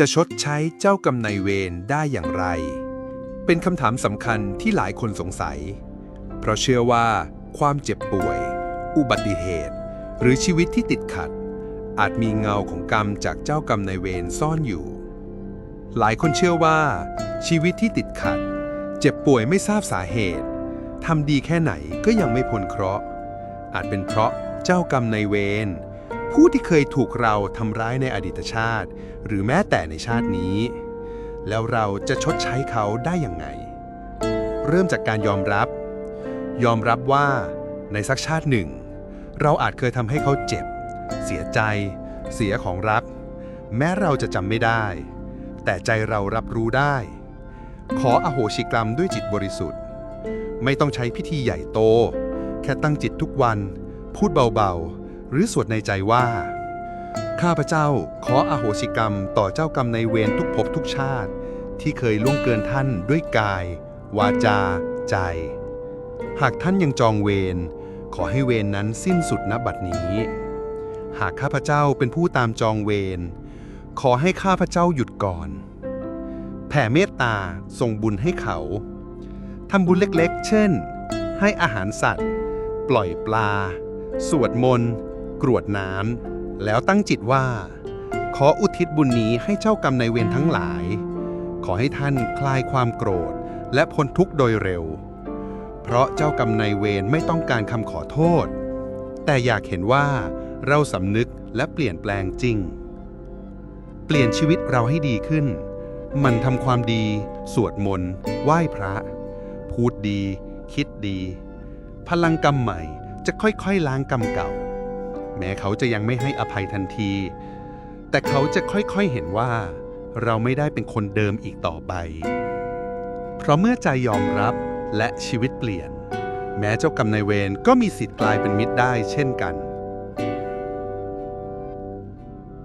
จะชดใช้เจ้ากรรมนายเวรได้อย่างไร เป็นคำถามสำคัญที่หลายคนสงสัย เพราะเชื่อว่า ความเจ็บป่วย อุบัติเหตุ หรือชีวิตที่ติดขัด อาจมีเงาของกรรมจากเจ้ากรรมนายเวรซ่อนอยู่ หลายคนเชื่อว่า ชีวิตที่ติดขัด เจ็บป่วยไม่ทราบสาเหตุทำดีแค่ไหนก็ยังไม่พ้นเคราะห์อาจเป็นเพราะเจ้ากรรมนายเวร ผู้ที่เคยถูกเราทำร้ายในอดีตชาติ หรือแม้แต่ในชาตินี้ แล้วเราจะชดใช้เขาได้อย่างไง เริ่มจากการยอมรับ ยอมรับว่าในสักชาติหนึ่ง เราอาจเคยทำให้เขาเจ็บ เสียใจ เสียของรัก แม้เราจะจำไม่ได้ แต่ใจเรารับรู้ได้ ขออโหสิกรรมด้วยจิตบริสุทธิ์ ไม่ต้องใช้พิธีใหญ่โต แค่ตั้งจิตทุกวัน พูดเบาๆ หรือสวดในใจว่า ข้าพเจ้าขออโหสิกรรมต่อเจ้ากรรมในเวรทุกภพทุกชาติ ที่เคยล่วงเกินท่านด้วยกาย วาจา ใจ หากท่านยังจองเวรขอให้เวรนนั้นสิ้นสุดณบัดนี้ หากข้าพเจ้าเป็นผู้ตามจองเวรขอให้ข้าพเจ้าหยุดก่อน แผ่เมตตาส่งบุญให้เขาทำบุญเล็กๆ เช่น ให้อาหารสัตว์ ปล่อยปลา สวดมนต์ กรวดน้ำแล้วตั้งจิตว่า ขออุทิศบุญนี้ให้เจ้ากรรมนายเวรทั้งหลาย ขอให้ท่านคลายความโกรธและพ้นทุกข์โดยเร็ว เพราะเจ้ากรรมนายเวรไม่ต้องการคำขอโทษ แต่อยากเห็นว่าเราสำนึกและเปลี่ยนแปลงจริง เปลี่ยนชีวิตเราให้ดีขึ้น มันทำความดี สวดมนต์ ไหว้พระ พูดดี คิดดี พลังกรรมใหม่จะค่อยๆ ล้างกรรมเก่า แม้เขาจะยังไม่ให้อภัยทันที แต่เขาจะค่อยๆเห็นว่า เราไม่ได้เป็นคนเดิมอีกต่อไป เพราะเมื่อใจยอมรับและชีวิตเปลี่ยน แม้เจ้ากรรมนายเวรก็มีสิทธิ์กลายเป็นมิตรได้เช่นกัน